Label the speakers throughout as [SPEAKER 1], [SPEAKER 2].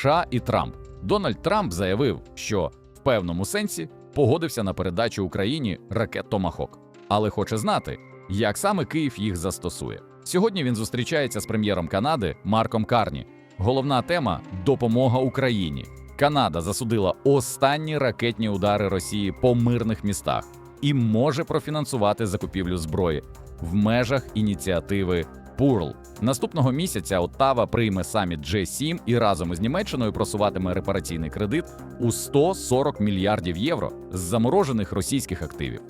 [SPEAKER 1] США і Трамп. Дональд Трамп заявив, що в певному сенсі погодився на передачу Україні ракет Томахок, але хоче знати, як саме Київ їх застосує. Сьогодні він зустрічається з прем'єром Канади Марком Карні. Головна тема допомога Україні. Канада засудила останні ракетні удари Росії по мирних містах і може профінансувати закупівлю зброї в межах ініціативи Пурл. Наступного місяця Оттава прийме саміт G7 і разом із Німеччиною просуватиме репараційний кредит у 140 мільярдів євро з заморожених російських активів.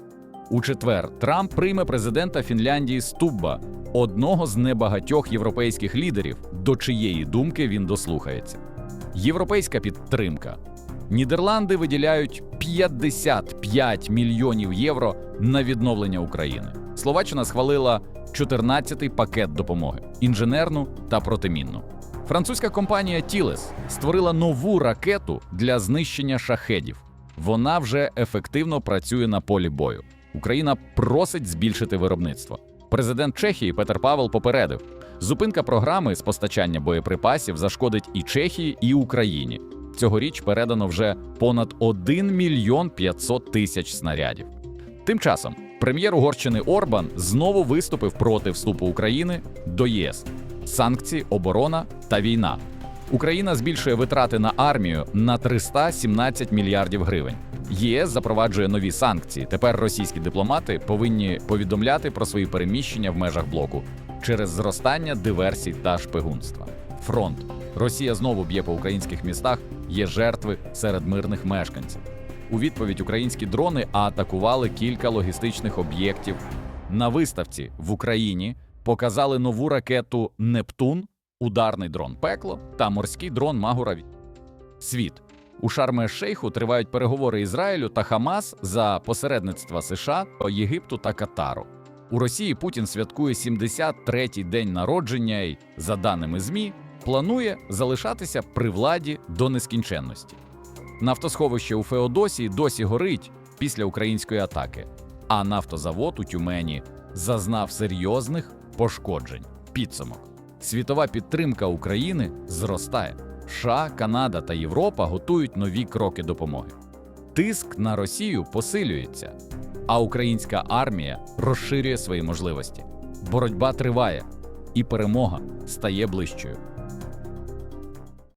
[SPEAKER 1] У четвер Трамп прийме президента Фінляндії Стубба, одного з небагатьох європейських лідерів, до чиєї думки він дослухається. Європейська підтримка. Нідерланди виділяють 55 мільйонів євро на відновлення України. Словаччина схвалила 14-й пакет допомоги інженерну та протимінну. Французька компанія Тілес створила нову ракету для знищення шахедів. Вона вже ефективно працює на полі бою. Україна просить збільшити виробництво. Президент Чехії Петер Павел попередив, зупинка програми з постачання боєприпасів зашкодить і Чехії, і Україні. Цьогоріч передано вже понад 1 мільйон 500 тисяч снарядів. Тим часом прем'єр Угорщини Орбан знову виступив проти вступу України до ЄС. Санкції, оборона та війна. Україна збільшує витрати на армію на 317 мільярдів гривень. ЄС запроваджує нові санкції. Тепер російські дипломати повинні повідомляти про свої переміщення в межах блоку через зростання диверсій та шпигунства. Фронт Росія знову б'є по українських містах. Є жертви серед мирних мешканців. У відповідь українські дрони атакували кілька логістичних об'єктів. На виставці в Україні показали нову ракету Нептун, ударний дрон Пекло та морський дрон Магураві. Світ у Шарме-Шейху тривають переговори Ізраїлю та Хамас за посередництва США, Єгипту та Катару. У Росії Путін святкує 73-й день народження і, за даними ЗМІ, планує залишатися при владі до нескінченності. Нафтосховище у Феодосії досі горить після української атаки, а нафтозавод у Тюмені зазнав серйозних пошкоджень. Підсумок. Світова підтримка України зростає. США, Канада та Європа готують нові кроки допомоги. Тиск на Росію посилюється, а українська армія розширює свої можливості. Боротьба триває, і перемога стає ближчою.